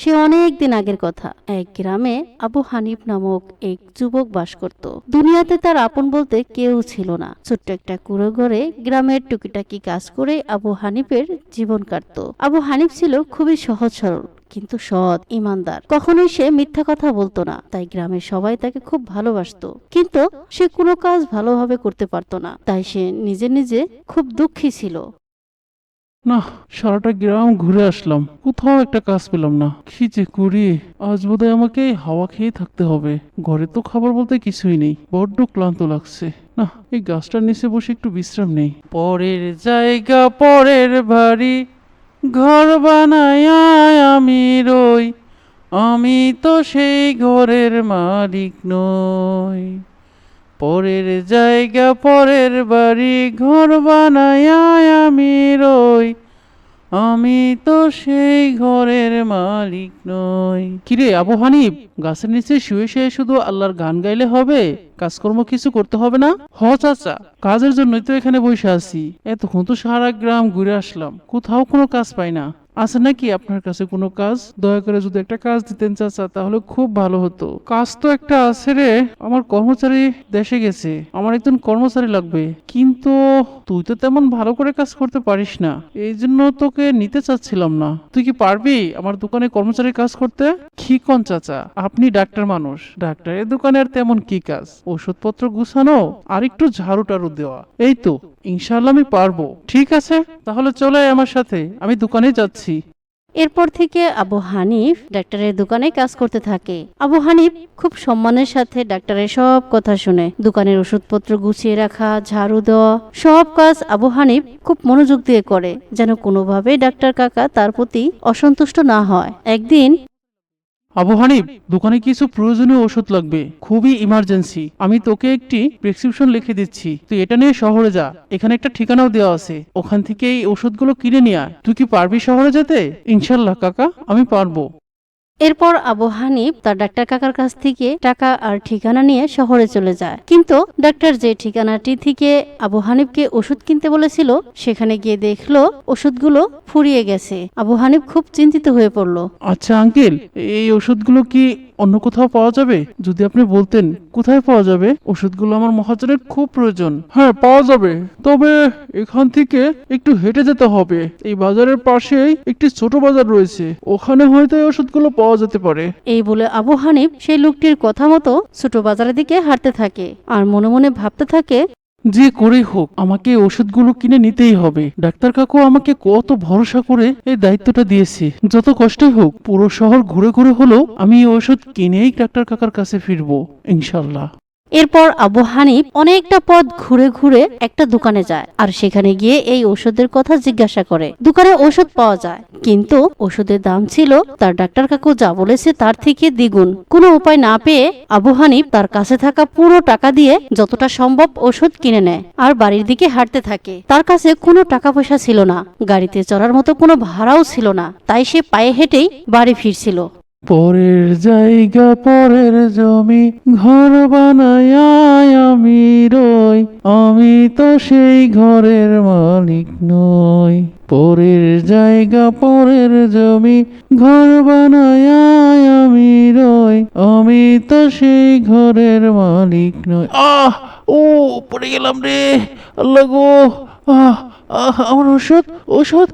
সে অনেক দিন আগের কথা। এক গ্রামে আবু হানিফ নামক এক যুবক বাস করত। দুনিয়াতে তার আপন বলতে কেউ ছিল না। ছোট্ট একটা কুড়ো ঘরে গ্রামের টুকিটাকি কাজ করে আবু হানিফের জীবন কাটত। আবু হানিফ ছিল খুবই সহজ সরল, কিন্তু সৎ, ইমানদার। কখনোই সে মিথ্যা কথা বলতো না। তাই গ্রামের সবাই তাকে খুব ভালোবাসতো। কিন্তু সে কোনো কাজ ভালোভাবে করতে পারতো না। তাই সে নিজে নিজে খুব দুঃখী ছিল। না, সারাটা গ্রাম ঘুরে আসলাম। কোথাও একটা কাজ পেলাম না। কি যে করি? আজ বোধহয় আমাকে হাওয়া খেয়ে থাকতে হবে। ঘরে তো খাবার বলতে কিছুই নেই। বড্ড ক্লান্ত লাগছে। না, এই গাছটার নিচে বসে একটু বিশ্রাম নেই। পরের জায়গা, পরের বাড়ি। ঘর বানায় আমি রই। আমি তো সেই ঘরের মালিক নই। পরের জায়গা, পরের বাড়ি, ঘর বানায় আমি রই। আমি তো সেই ঘরের মালিক নই। কিরে আবু হানিফ, গাছের নিচে শুয়ে শুয়ে শুধু আল্লাহর গান গাইলে হবে? কাজকর্ম কিছু করতে হবে না? হ, চাচা। কাজের জন্যই তো এখানে বসে আছি। এতক্ষণ তো সারা গ্রাম ঘুরে আসলাম। কোথাও কোনো কাজ পাই না। আছে নাকি আপনার কাছে কোনো কাজ? দয়া করে যদি একটা কাজ দিতেন, চাচা, তাহলে খুব ভালো হতো। কাজ তো একটা আছে রে। আমার কর্মচারী দেশে গেছে। আমার একজন কর্মচারী লাগবে। কিন্তু তুই তো তেমন ভালো করে কাজ করতে পারিস না। এই জন্য তোকে নিতে চাচ্ছিলাম না। তুই কি পারবি আমার দোকানে কর্মচারী কাজ করতে? কি কন চাচা। আপনি ডাক্তার মানুষ। ডাক্তারের দোকানে আর তেমন কি কাজ? ওষুধপত্র গুছানো আর একটু ঝাড়ু টাড়ু দেওয়া। এই তো ইনশাল্লাহ আমি পারব। ঠিক আছে, তাহলে চলে আমার সাথে, আমি দোকানে যাচ্ছি। এরপর থেকে আবু হানিফ ডাক্তারের দোকানে কাজ করতে থাকে। আবু হানিফ খুব সম্মানের সাথে ডাক্তারের সব কথা শুনে, দোকানের ওষুধপত্র গুছিয়ে রাখা, ঝাড়ু দেওয়া, সব কাজ আবু হানিফ খুব মনোযোগ দিয়ে করে, যেন কোনোভাবেই ডাক্তার কাকা তার প্রতি অসন্তুষ্ট না হয়। একদিন আবু হানিফ, দোকানে কিছু প্রয়োজনীয় ওষুধ লাগবে। খুবই ইমার্জেন্সি আমি তোকে একটি প্রেসক্রিপশন লিখে দিচ্ছি। তুই এটা নিয়ে শহরে যা। এখানে একটা ঠিকানাও দেওয়া আছে। ওখান থেকে এই ওষুধগুলো কিনে নিয়ে তুই কি পারবি শহরে যেতে? ইনশাল্লাহ, কাকা। আমি পারব। এরপর আবু হানিফ তার ডাক্তার কাকার কাছ থেকে টাকা আর ঠিকানা নিয়ে শহরে চলে যায়। কিন্তু ডাক্তার যে ঠিকানাটি থেকে আবু হানিফকে ওষুধ কিনতে বলেছিল, সেখানে গিয়ে দেখল ওষুধগুলো ফুরিয়ে গেছে। আবু হানিফ খুব চিন্তিত হয়ে পড়ল। আচ্ছা আঙ্কেল, এই ওষুধগুলো কি অন্য কোথাও পাওয়া যাবে? যদি আপনি বলতেন, কোথায় পাওয়া যাবে? ওষুধগুলো আমার মহাজনের খুব প্রয়োজন। হ্যাঁ পাওয়া যাবে। তবে এখান থেকে একটু হেঁটে যেতে হবে। এই বাজারের পাশেই একটি ছোট বাজার রয়েছে। ওখানে হয়তো এই ওষুধগুলো পাওয়া যেতে পারে। এই বলে আবু হানিফ সেই লোকটির কথা মতো ছোট বাজারের দিকে হাঁটতে থাকে আর মনে মনে ভাবতে থাকে যে করেই হোক আমাকে ওষুধগুলো কিনে নিতেই হবে। ডাক্তার কাকু আমাকে কত ভরসা করে এই দায়িত্বটা দিয়েছে। যত কষ্টই হোক পুরো শহর ঘুরে ঘুরে হলেও আমি ওষুধ কিনেই ডাক্তার কাকার কাছে ফিরবো ইনশাল্লাহ। এরপর আবু হানিফ অনেকটা পথ ঘুরে ঘুরে একটা দোকানে যায় আর সেখানে গিয়ে এই ওষুধের কথা জিজ্ঞাসা করে। দোকানে ওষুধ পাওয়া যায়, কিন্তু ওষুধের দাম ছিল, তার ডাক্তার কাকু যা বলেছে তার থেকে দ্বিগুণ। কোনো উপায় না পেয়ে আবু হানিফ তার কাছে থাকা পুরো টাকা দিয়ে যতটা সম্ভব ওষুধ কিনে নেয় আর বাড়ির দিকে হাঁটতে থাকে। তার কাছে কোনো টাকা পয়সা ছিল না, গাড়িতে চড়ার মতো কোনো ভাড়াও ছিল না, তাই সে পায়ে হেঁটেই বাড়ি ফিরছিল। পরের জায়গা, পরের জমি, ঘর বানায় আমি রই। আমি তো সেই ঘরের মালিক নই। পরের জায়গা, পরের জমি, ঘর বানায় আমি রই। আমি তো সেই ঘরের মালিক নই। আহ, ও, পড়ে গেলাম রে। আল্লাহ গো। আহ আমার ওষুধ ওষুধ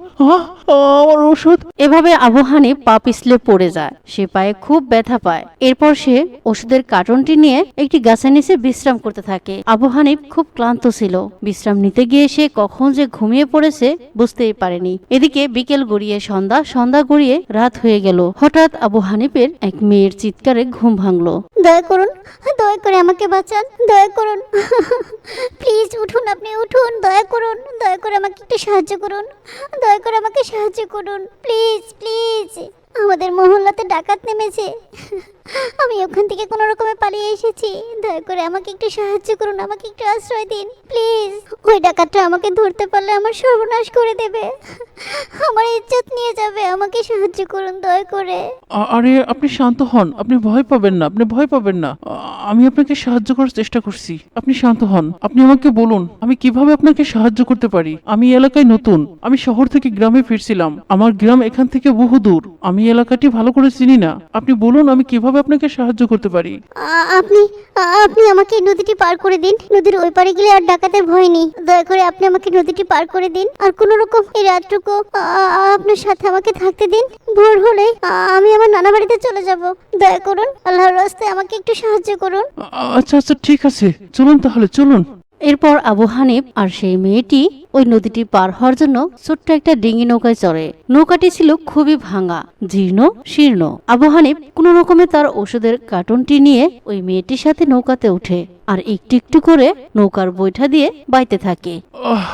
আমার ওষুধ এভাবে আবু হানিফ পা পিছলে পড়ে যায়। সে পায়ে খুব ব্যথা পায়। এরপর সে ওষুধের কার্টনটি নিয়ে একটি গাছের নিচে বিশ্রাম করতে থাকে। আবু হানিফ খুব ক্লান্ত ছিল। বিশ্রাম নিতে গিয়ে সে কখন যে ঘুমিয়ে পড়েছে বুঝতেই পারেনি। এদিকে বিকেল গড়িয়ে সন্ধ্যা সন্ধ্যা গড়িয়ে রাত হয়ে গেল। হঠাৎ আবু হানিফের এক মেয়ের চিৎকারে ঘুম ভাঙলো। দয়া করুন দয়া করে আমাকে বাঁচান দয়া করুন। প্লিজ উঠুন আপনি উঠুন দয়া করুন দয়া করে আমাকে একটু সাহায্য করুন। দয়া করে আমাকে সাহায্য করুন। Please please. আমাদের মহল্লাতে ডাকাত নেমেছে। আমি ওখান থেকে কোনো রকমে পালিয়ে এসেছি। দয়া করে আমাকে একটু সাহায্য করুন, আমাকে একটু আশ্রয় দিন, প্লিজ। ওই ডাকাতটা আমাকে ধরতে পারলে আমার সর্বনাশ করে দেবে। আমার ইজ্জত নিয়ে যাবে, আমাকে সাহায্য করুন, দয়া করে। আরে, আপনি শান্ত হন, আপনি ভয় পাবেন না, আপনি ভয় পাবেন না। আমি আপনাকে সাহায্য করার চেষ্টা করছি, আপনি শান্ত হন, আপনি আমাকে বলুন, আমি কীভাবে আপনাকে সাহায্য করতে পারি? আমি এলাকায় নতুন, আমি শহর থেকে গ্রামে ফিরছিলাম, আমার গ্রাম এখান থেকে বহু দূর আমি এলাকাটি ভালো করে চিনি না। আপনি বলুন আমি কীভাবে আপনাকে সাহায্য করতে পারি? আ- আপনি আ- আপনি আমাকে নদীটি পার করে দিন। নদীর ওই পারে গেলে আর ডাকাতের ভয় নেই। দয়া করে আপনি আমাকে নদীটি পার করে দিন। আর কোন রকম এই রাতটুকু আ- আ- আপনার সাথে আমাকে থাকতে দিন। ভোর হলে আ- আমি আমার নানা বাড়িতে চলে যাব। দয়া করুন আল্লাহর রাস্তায় আমাকে একটু সাহায্য করুন। আ- আচ্ছা আচ্ছা ঠিক আছে। চলুন তাহলে চলুন। এরপর আবু হানিফ আর সেই মেয়েটি ওই নদীটি পার হওয়ার জন্য ছোট্ট একটা ডিঙি নৌকায় চড়ে। নৌকাটি ছিল খুবই ভাঙা, জীর্ণ, শীর্ণ। আবু হানিফ কোনো রকমে তার ওষুধের কার্টুনটি নিয়ে ওই মেয়েটির সাথে নৌকাতে ওঠে আর একটু একটু করে নৌকার বৈঠা দিয়ে বাইতে থাকে। আহ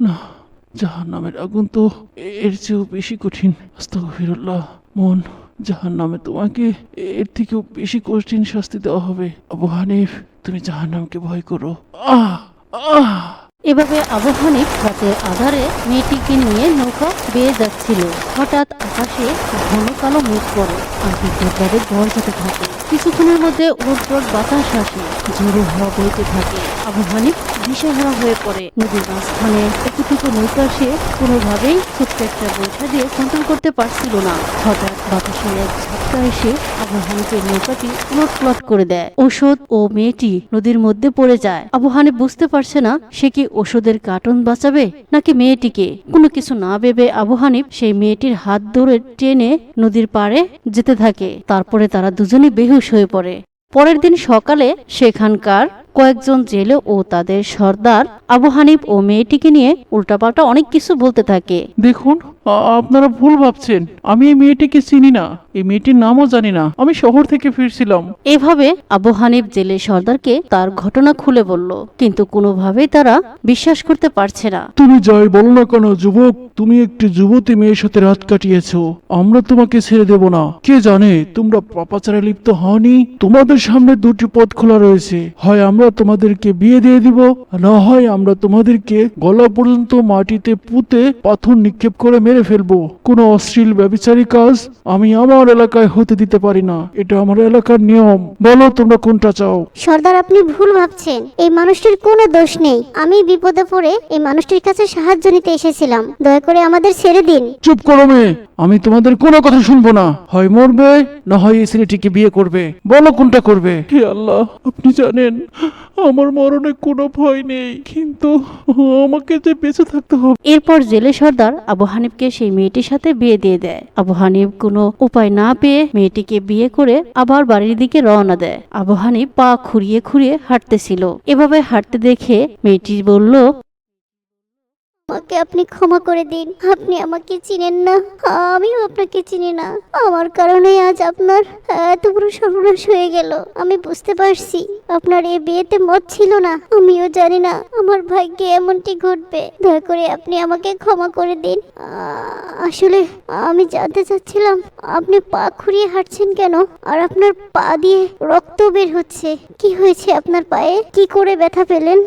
না। জাহান্নামের আগুন তো এর চেয়েও বেশি কঠিন। আস্তাগফিরুল্লাহ, মন জাহান্নামে তোমাকে এর থেকেও বেশি কঠিন শাস্তি দেওয়া হবে। আবু হানিফ, তুমি জাহান্নামকে ভয় করো। আহ আহ। এভাবে আবু হানিফ রাতের আধারে মেয়েটিকে নিয়ে নৌকা বেয়ে যাচ্ছিল। হঠাৎ আকাশে ঘন কালো মেঘ পড়ে আর বিদ্যুৎ বাড়ি গর্জাতে থাকে। কিছুক্ষণের মধ্যে উড়োট বাতাস আসে। ঝোড়ো হাওয়া বইতে থাকে। আবু হানিফ দিশেহারা হয়ে পড়ে। নদীর মাঝখানে একটুকু নৌকা সে কোনোভাবেই ছোট্ট একটা বৈঠা দিয়ে কন্ট্রোল করতে পারছিল না। হঠাৎ বাতাসের এক ঝটকা এসে আবু হানিফের নৌকাটি উলট করে দেয়। ঔষধ ও মেয়েটি নদীর মধ্যে পড়ে যায়। আবু হানিফ বুঝতে পারছে না সে কি ওষুধের কার্টন বাঁচাবে নাকি মেয়েটিকে? কোনো কিছু না ভেবে আবু হানিফ সেই মেয়েটির হাত ধরে টেনে নদীর পাড়ে যেতে থাকে। তারপরে তারা দুজনে বেহুশ হয়ে পড়ে। পরের দিন সকালে সেখানকার কয়েকজন জেলে ও তাদের সর্দার আবু হানিফ ও মেয়েটিকে নিয়ে উল্টাপাল্টা অনেক কিছু বলতে থাকে। দেখুন আ- আপনারা ভুল ভাবছেন। আমি এই মেয়েটিকে চিনি না। এই মেয়েটির নামও জানি না। আমি শহর থেকে ফিরছিলাম। এভাবে আবু হানিফ জেলে সর্দারকে তার ঘটনা খুলে বলল। কিন্তু কোনোভাবেই তারা বিশ্বাস করতে পারছে না। তুমি যাই বলো না কেন যুবক তুমি একটি যুবতী মেয়ের সাথে রাত কাটিয়েছ। আমরা তোমাকে ছেড়ে দেব না। কে জানে তোমরা পাপাচারে লিপ্ত হওনি? তোমাদের সামনে দুটি পথ খোলা রয়েছে। হয় আমরা তোমাদেরকে বিয়ে দিয়ে দিব। না হয় আমরা তোমাদেরকে গলা পর্যন্ত মাটিতে পুঁতে পাথর নিক্ষেপ করে মেরে ফেলব। কোনো অশ্লীল ব্যবিচারী কাজ আমি আমার এলাকায় হতে দিতে পারি না। এটা আমার এলাকার নিয়ম। বলো তোমরা কোনটা চাও? সর্দার আপনি ভুল ভাবছেন। এই মানুষটির কোনো দোষ নেই। আমি বিপদে পড়ে এই মানুষটির কাছে সাহায্য নিতে এসেছিলাম। দয়া করে আমাদের ছেড়ে দিন। চুপ করো মেয়ে। আমি তোমাদের কোনো কথা শুনব না। হয় মরবে না হয় এই ছেলেটিকে বিয়ে করবে। বলো কোনটা করবে? হে আল্লাহ আপনি জানেন আমার মরণে কোনো ভয় নেই, কিন্তু আমাকে যে বেঁচে থাকতে হবে। এরপর জেলে সর্দার আবু হানিফকে সেই মেয়েটির সাথে বিয়ে দিয়ে দেয়। আবু হানিফ কোনো উপায় না পেয়ে মেয়েটিকে বিয়ে করে আবার বাড়ির দিকে রওনা দেয়। আবু হানিফ পা খুঁড়িয়ে খুঁড়িয়ে হাঁটতেছিল। এভাবে হাঁটতে দেখে মেয়েটি বলল আমাকে আপনি ক্ষমা করে দিন। আপনি আমাকে চিনেন না। আমিও আপনাকে চিনি না। আমার কারণে আজ আপনার এত বড় সর্বনাশ হয়ে গেল। আমি বুঝতে পারছি আপনার এই বিয়েতে মত ছিল না। আমিও জানি না আমার ভাগ্যে এমনটি ঘটবে। দয়া করে আপনি আমাকে ক্ষমা করে দিন। আসলে আমি জানতে চাচ্ছিলাম, আপনি পা খুঁড়িয়ে হাঁটছেন কেন? আর আপনার পা দিয়ে রক্ত বের হচ্ছে। কি হয়েছে আপনার পায়ে? কি করে ব্যথা পেলেন?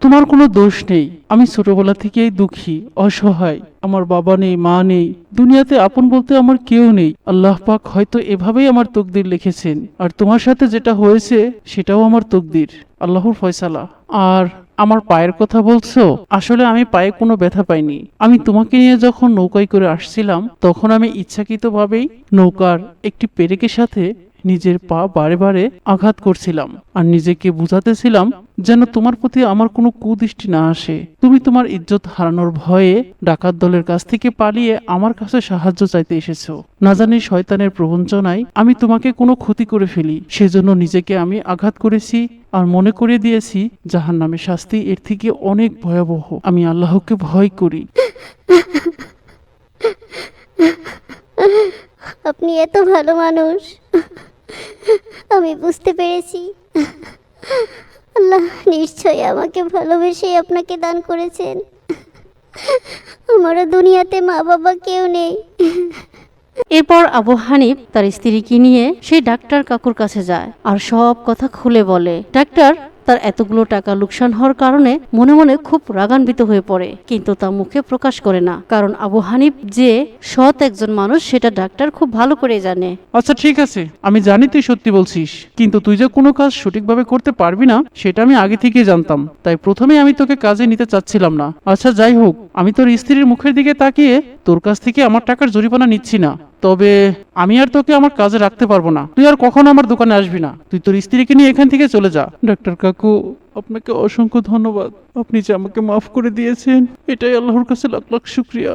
তোমার কোনো দোষ নেই। আমি ছোটবেলা থেকেই দুঃখী, অসহায়। আমার বাবা নেই, মা নেই। দুনিয়াতে আপন বলতে আমার কেউ নেই। আল্লাহ পাক হয়তো এভাবেই আমার তকদির লিখেছেন। আর তোমার সাথে যেটা হয়েছে, সেটাও আমার তকদির। আল্লাহর ফয়সালা। আর আমার পায়ের কথা বলছো? আসলে আমি পায়ে কোনো ব্যথা পাইনি। আমি তোমাকে নিয়ে যখন নৌকায় করে আসছিলাম, তখন আমি ইচ্ছাকৃতভাবেই নৌকার একটি পেরেকের সাথে নিজের পা বারে বারে আঘাত করছিলাম আর নিজেকে বুঝাতেছিলাম যেন তোমার প্রতি আমার কোনো কুদৃষ্টি না আসে। তুমি তোমার ইজ্জত হারানোর ভয়ে ডাকাত দলের কাছ থেকে পালিয়ে আমার কাছে সাহায্য চাইতে এসেছ। না জানি শয়তানের প্রবঞ্চনায় আমি তোমাকে কোনো ক্ষতি করে ফেলি, সেজন্য নিজেকে আমি আঘাত করেছি আর মনে করে দিয়েছি জাহান নামে শাস্তি এর থেকে অনেক ভয়াবহ। আমি আল্লাহকে ভয় করি। আপনি এত ভালো মানুষ। আমি বুঝতে পেরেছি। আল্লাহ নিশ্চয়ই আমাকে ভালোবেসেই আপনাকে দান করেছেন। আমারও দুনিয়াতে মা বাবা কেউ নেই। এরপর আবু হানিফ তার স্ত্রীকে নিয়ে সেই ডাক্তার কাকুর কাছে যায় আর সব কথা খুলে বলে। ডাক্তার তার এতগুলো টাকা লোকসান হওয়ার কারণে মনে মনে খুব রাগান্বিত হয়ে পড়ে, কিন্তু তা মুখে প্রকাশ করে না। কারণ আবু হানিফ যে সৎ একজন মানুষ, সেটা ডাক্তার খুব ভালো করে জানে। আচ্ছা ঠিক আছে। আমি জানি তুই সত্যি বলছিস, কিন্তু তুই যে কোনো কাজ সঠিকভাবে করতে পারবি না, সেটা আমি আগে থেকেই জানতাম। তাই প্রথমে আমি তোকে কাজে নিতে চাচ্ছিলাম না। আচ্ছা যাই হোক, আমি তোর স্ত্রীর মুখের দিকে তাকিয়ে তোর কাছ থেকে আমার টাকার জরিমানা নিচ্ছি না। তবে আমি আর তোকে আমার কাজে রাখতে পারব না। তুই আর কখনো আমার দোকানে আসবি না। তুই তোর স্ত্রীকে নিয়ে এখান থেকে চলে যা। ডাক্তার কাকু আপনাকে অসংখ্য ধন্যবাদ। আপনি যে আমাকে মাফ করে দিয়েছেন এটাই আল্লাহর কাছে লাখ লাখ শুক্রিয়া।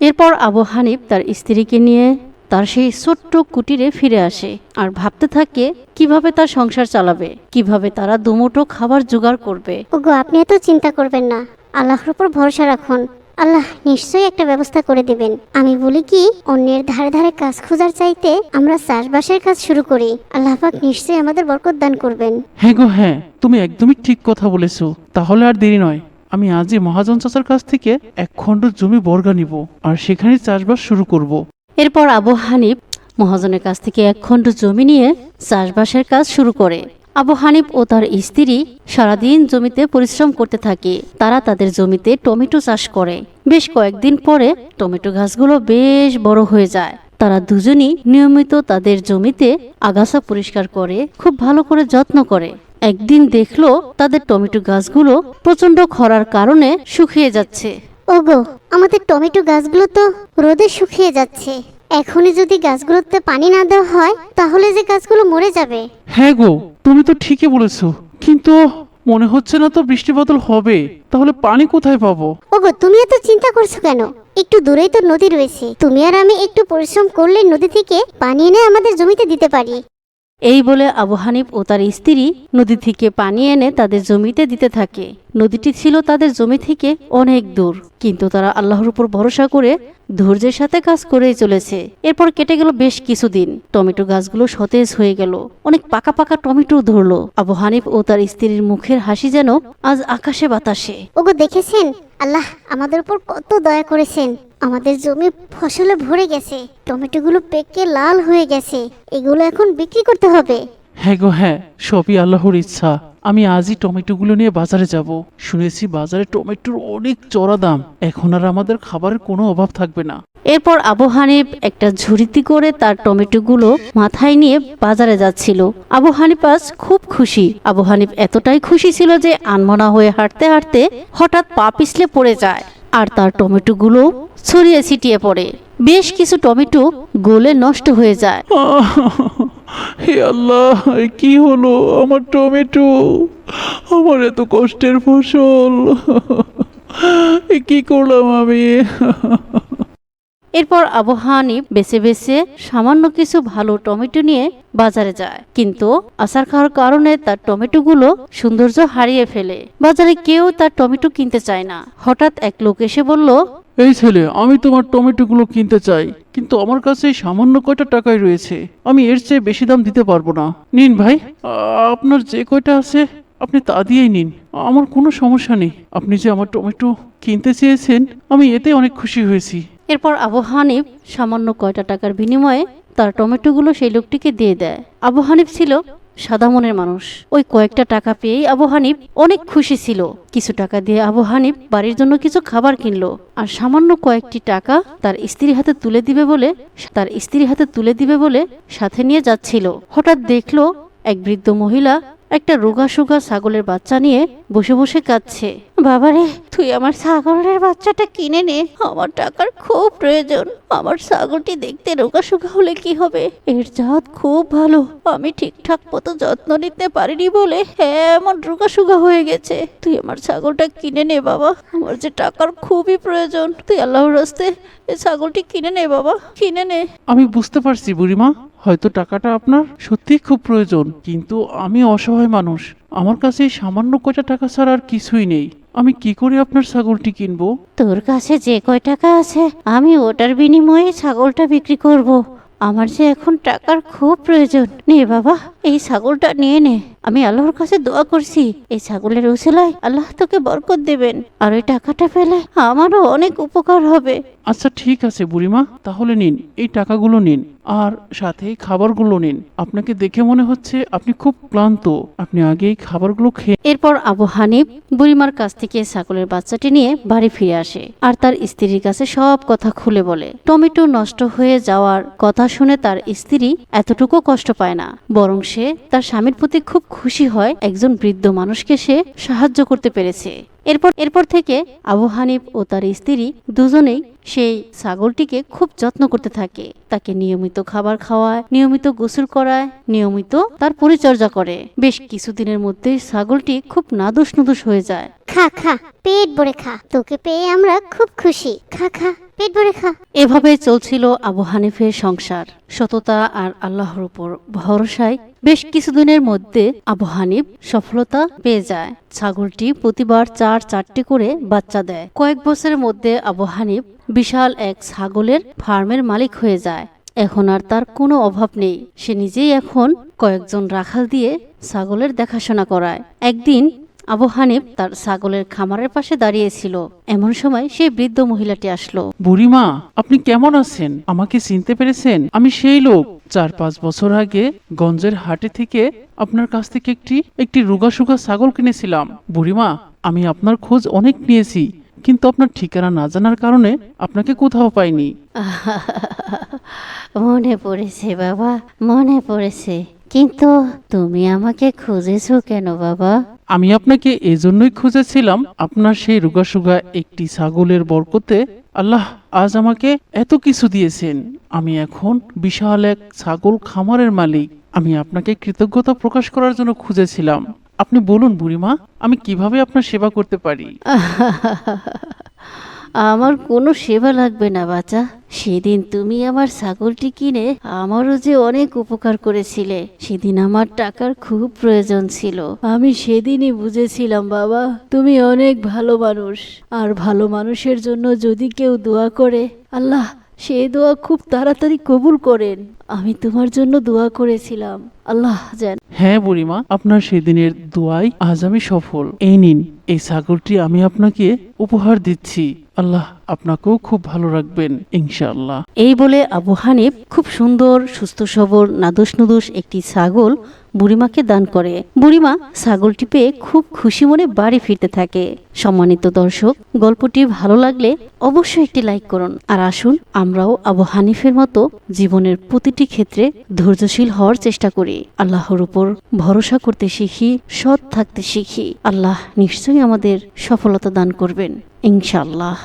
এরপর আবু হানিফ তার স্ত্রীকে নিয়ে তার সেই ছোট্ট কুটিরে ফিরে আসে আর ভাবতে থাকে কীভাবে তার সংসার চালাবে? কীভাবে তারা দুমুঠো খাবার জোগাড় করবে? ওগো আপনি এত চিন্তা করবেন না। আল্লাহর উপর ভরসা রাখুন। আল্লাহ নিশ্চয়ই একটা ব্যবস্থা করে দিবেন। আমি বলি কি অন্যের ধারে ধারে কাজ খোঁজার চাইতে আমরা চাষবাসের কাজ শুরু করি। আল্লাহ পাক নিশ্চয়ই আমাদের বরকত দান করবেন। হ্যাঁ গো হ্যাঁ তুমি একদমই ঠিক কথা বলেছ। তাহলে আর দেরি নয়। আমি আজই মহাজন চাচার কাছ থেকে এক খণ্ড জমি বর্গা নিব আর সেখানে চাষবাস শুরু করব। এরপর আবু হানিফ মহাজনের কাছ থেকে এক খণ্ড জমি নিয়ে চাষবাসের কাজ শুরু করে। আবু হানিফ ও তার স্ত্রী সারাদিন জমিতে পরিশ্রম করতে থাকে। তারা তাদের জমিতে টমেটো চাষ করে। বেশ কয়েকদিন পরে টমেটো গাছগুলো বেশ বড় হয়ে যায়। তারা দুজনই নিয়মিত তাদের জমিতে আগাছা পরিষ্কার করে, খুব ভালো করে যত্ন করে। একদিন দেখল তাদের টমেটো গাছগুলো প্রচণ্ড খরার কারণে শুকিয়ে যাচ্ছে। ওগো, আমাদের টমেটো গাছগুলো তো রোদে শুকিয়ে যাচ্ছে। এখনই যদি গাছগুলোতে পানি না দেওয়া হয় তাহলে যে গাছগুলো মরে যাবে। হ্যাঁ গো তুমি তো ঠিকই বলেছ। কিন্তু মনে হচ্ছে না তো বৃষ্টি বদল হবে। তাহলে পানি কোথায় পাবো? ওগো তুমি এত চিন্তা করছ কেন? একটু দূরেই তো নদী রয়েছে। তুমি আর আমি একটু পরিশ্রম করলে নদী থেকে পানি এনে আমাদের জমিতে দিতে পারি। এই বলে আবু হানিফ ও তার স্ত্রী নদী থেকে পানি এনে তাদের জমিতে দিতে থাকে। নদীটি ছিল তাদের জমি থেকে অনেক দূর, কিন্তু তারা আল্লাহর উপর ভরসা করে ধৈর্যের সাথে কাজ করেই চলেছে। এরপর কেটে গেল বেশ কিছুদিন। টমেটো গাছগুলো সতেজ হয়ে গেল। অনেক পাকা পাকা টমেটো ধরলো। আবু হানিফ ও তার স্ত্রীর মুখের হাসি যেন আজ আকাশে বাতাসে। ওগো দেখেছেন? আল্লাহ আমাদের উপর কত দয়া করেছেন। আমাদের জমি ফসলে ভরে গেছে। টমেটোগুলো পেকে লাল হয়ে গেছে। এগুলো এখন বিক্রি করতে হবে। হ্যাঁ গো হ্যাঁ সবই আল্লাহর ইচ্ছা। আমি আজই টমেটোগুলো নিয়ে বাজারে যাব। শুনেছি বাজারে টমেটোর অনেক চড়া দাম। এখন আর আমাদের খাবারের কোনো অভাব থাকবে না। এরপর আবু হানিফ একটা ঝুড়িতে করে তার টমেটোগুলো মাথায় নিয়ে বাজারে যাচ্ছিল। আবু হানিফ আজ খুব খুশি। আবু হানিফ এতটাই খুশি ছিল যে আনমনা হয়ে হাঁটতে হাঁটতে হঠাৎ পা পিছলে পড়ে যায়। আর তার টমেটোগুলো ছড়িয়ে ছিটিয়ে পড়ে। বেশ কিছু টমেটো গোলে নষ্ট হয়ে যায়। হে আল্লাহ, কি হলো আমার টমেটো? আমার এত কষ্টের ফসল। কি করলাম আমি? এরপর আবু হানিফ বেছে বেছে সামান্য কিছু ভালো টমেটো নিয়ে বাজারে যায়। কিন্তু আসার খাওয়ার কারণে তার টমেটোগুলো সৌন্দর্য হারিয়ে ফেলে। বাজারে কেউ তার টমেটো কিনতে চায় না। হঠাৎ এক লোক এসে বলল, এই ছেলে, আমি তোমার টমেটোগুলো কিনতে চাই, কিন্তু আমার কাছে সামান্য কয়টা টাকাই রয়েছে। আমি এর চেয়ে বেশি দাম দিতে পারব না। নিন ভাই আপনার যে কয়টা আছে, আপনি তা দিয়েই নিন। আমার কোনো সমস্যা নেই। আপনি যে আমার টমেটো কিনতে চেয়েছেন, আমি এতে অনেক খুশি হয়েছি। এরপর আবু হানিফ সামান্য কয়টা টাকার বিনিময়ে তার টমেটোগুলো সেই লোকটিকে দিয়ে দেয়। আবু হানিফ ছিল সাদা মনের মানুষ। ওই কয়েকটা টাকা পেয়েই আবু হানিফ অনেক খুশি ছিল। কিছু টাকা দিয়ে আবু হানিফ বাড়ির জন্য কিছু খাবার কিনলো আর সামান্য কয়েকটি টাকা তার স্ত্রীর হাতে তুলে দিবে বলে তার স্ত্রীর হাতে তুলে দিবে বলে সাথে নিয়ে যাচ্ছিল। হঠাৎ দেখল এক বৃদ্ধ মহিলা একটা রোগা সোগা ছাগলের বাচ্চা নিয়ে বসে বসে কাঁদছে। বাবারে তুই আমার ছাগলের বাচ্চাটা কিনে নে। আমার টাকার খুব প্রয়োজন। আমার ছাগলটি দেখতে রোগা সোগা হলে কি হবে? এর জাত খুব ভালো। আমি ঠিকঠাক মতো যত্ন নিতে পারিনি বলে হ্যাঁ আমার রোগা হয়ে গেছে। তুই আমার ছাগলটা কিনে নে বাবা। আমার যে টাকার খুবই প্রয়োজন। তুই আল্লাহর রাস্তে এই ছাগলটি কিনে নে বাবা। কিনে নে। আমি বুঝতে পারছি বুড়িমা। হয়তো টাকাটা আপনার সত্যিই খুব প্রয়োজন। কিন্তু আমি অসহায় মানুষ। আমার কাছে সামান্য কয়টা টাকা ছাড়া আর কিছুই নেই। আমি কি করে আপনার ছাগলটি কিনবো? তোর কাছে যে কয় টাকা আছে, আমি ওটার বিনিময়ে ছাগলটা বিক্রি করব। আমার যে এখন টাকার খুব প্রয়োজন। নে বাবা। এই ছাগলটা নিয়ে নে। আমি আল্লাহর কাছে দোয়া করছি। এই ছাগলের উসিলায় আল্লাহ তোকে বরকত দেবেন। আর ওই টাকাটা পেলে আমারও অনেক উপকার হবে। আচ্ছা ঠিক আছে বুড়িমা। তাহলে নিন। এই টাকাগুলো নিন। আর সাথে খাবারগুলো নিন। আপনাকে দেখে মনে হচ্ছে আপনি খুব ক্লান্ত। আপনি আগে এই খাবারগুলো খেয়ে এরপর আবু হানিফ বুড়িমার কাছ থেকে ছাগলের বাচ্চাটি নিয়ে বাড়ি ফিরে আসে। আর তার স্ত্রীর কাছে সব কথা খুলে বলে। টমেটো নষ্ট হয়ে যাওয়ার কথা শুনে তার স্ত্রী এতটুকু কষ্ট পায় না। বরং সে তার স্বামীর প্রতি খুব খুশি হয়। একজন বৃদ্ধ মানুষকে সে সাহায্য করতে পেরেছে। এরপর এরপর থেকে আবু হানিফ ও তার স্ত্রী দুজনেই সেই ছাগলটিকে খুব যত্ন করতে থাকে। তাকে নিয়মিত খাবার খাওয়ায় নিয়মিত গোসল করায় নিয়মিত তার পরিচর্যা করে। বেশ কিছুদিনের মধ্যে ছাগলটি খুব নাদুস নুদুস হয়ে যায়। খা খা পেট ভরে খা। তোকে পেয়ে আমরা খুব খুশি। খা খা পেট ভরে খা। এভাবে চলছিল আবু হানিফের সংসার। সততা আর আল্লাহর উপর ভরসায় বেশ কিছুদিনের মধ্যে আবু হানিফ সফলতা পেয়ে যায়। ছাগলটি প্রতিবার চার চারটি করে বাচ্চা দেয়। কয়েক বছরের মধ্যে আবু হানিফ বিশাল এক ছাগলের ফার্মের মালিক হয়ে যায়। এখন আর তার কোনো অভাব নেই। সে নিজেই এখন কয়েকজন রাখাল দিয়ে ছাগলের দেখাশোনা করায়। একদিন আবু হানিফ তার ছাগলের খামারের পাশে দাঁড়িয়েছিল। এমন সময় সেই বৃদ্ধ মহিলাটি আসলো। বুড়িমা, আপনি কেমন আছেন? আমাকে চিনতে পেরেছেন? আমি সেই লোক। চার পাঁচ বছর আগে গঞ্জের হাটে থেকে আপনার কাছ থেকে একটি একটি রুগাসুগা ছাগল কিনেছিলাম। বুড়িমা আমি আপনার খোঁজ অনেক নিয়েছি কিন্তু আপনার ঠিকানা না জানার কারণে আপনাকে কোথাও পাইনি। মনে পড়েছে বাবা মনে পড়েছে। কিন্তু তুমি আমাকে খুঁজেছো কেন বাবা? আমি আপনাকে এজন্যই খুঁজেছিলাম আপনার সেই রুগাসুগা একটি ছাগলের বরকতে। আল্লাহ আজ আমাকে এত কিছু দিয়েছেন। আমি এখন বিশাল এক ছাগল খামারের মালিক। আমি আপনাকে কৃতজ্ঞতা প্রকাশ করার জন্য খুঁজেছিলাম। আপনি বলুন বুড়িমা, আমি কীভাবে আপনার সেবা করতে পারি? আমার কোনো সেবা লাগবে না বাচ্চা। সেদিন তুমি আমার ছাগলটি কিনে আমারও যে অনেক উপকার করেছিলে, সেদিন আমার টাকার খুব প্রয়োজন ছিল। আমি সেদিনই বুঝেছিলাম, বাবা, তুমি অনেক ভালো মানুষ। আর ভালো মানুষের জন্য যদি কেউ দোয়া করে, আল্লাহ সেই দোয়া খুব তাড়াতাড়ি কবুল করেন। আমি তোমার জন্য দোয়া করেছিলাম। আল্লাহ জান হ্যাঁ বুড়িমা, আপনার সেদিনের দোয়াই আজ আমি সফল। এই নিন, এই সাগরটি আমি আপনাকে উপহার দিচ্ছি। আল্লাহ আপনাকেও খুব ভালো রাখবেন, ইনশাআল্লাহ। এই বলে আবু হানিফ খুব সুন্দর, সুস্থ, সবল নাদুস নুদুস একটি ছাগল বুড়িমাকে দান করে। বুড়িমা ছাগলটি পেয়ে খুব খুশি মনে বাড়ি ফিরতে থাকে। সম্মানিত দর্শক, গল্পটি ভালো লাগলে অবশ্যই একটি লাইক করুন। আর আসুন, আমরাও আবু হানিফের মতো জীবনের প্রতিটি ক্ষেত্রে ধৈর্যশীল হওয়ার চেষ্টা করি। আল্লাহর উপর ভরসা করতে শিখি, সৎ থাকতে শিখি। আল্লাহ নিশ্চয়ই আমাদের সফলতা দান করবেন। ইনশাআল্লাহ